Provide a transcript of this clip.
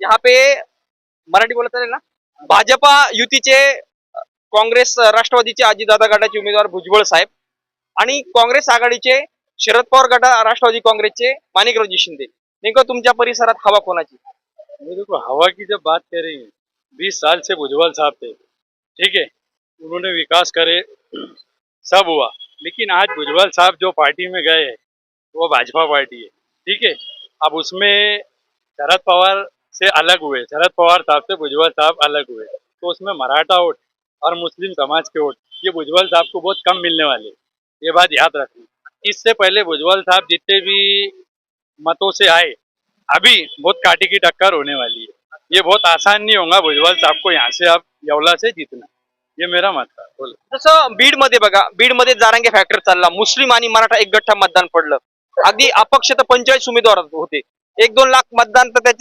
यहाँ पे मराठी बोलत चालेल ना? भाजपा युतीचे काँग्रेस अ, राष्ट्रवादीचे अजितदादा गटाचे उमेदवार भुजबळ साहेब आणि काँग्रेस आघाडीचे शरद पवार गटा राष्ट्रवादी काँग्रेसचे माणिकरावजी शिंदे. नेमकं तुमच्या परिसरात हवा कोणाची? हवा की जब बात करें बीस साल से भुजबल साहब थे। ठीक है उन्होंने विकास करे सब हुआ। लेकिन आज भुजबल साहब जो पार्टी में गए हैं वो भाजपा पार्टी है। ठीक है अब उसमें शरद पवार से अलग हुए। शरद पवार साहब से भुजबल साहब अलग हुए। तो उसमें मराठा वोट और मुस्लिम समाज के वोट ये भुजबल साहब को बहुत कम मिलने वाले। ये बात याद रखनी। इससे पहले भुजबल साहब जितने भी मतों से आए अभी बहुत काटी की टक्कर होने वाली है। ये बहुत आसान नहीं होगा भुजबल साहब को यहाँ से आप येवला से जीतना। ये मेरा मत है। बोलो। जसं बीडमध्ये बघा बीडमध्ये जारांगे फॅक्टर चालला. मुस्लिम आणि मराठा एक गठ्ठा मतदान पडलं. अगदी अपक्ष तर पंचेचाळीस उमेदवार होते. एक दोन लाख मतदान तर त्याच्या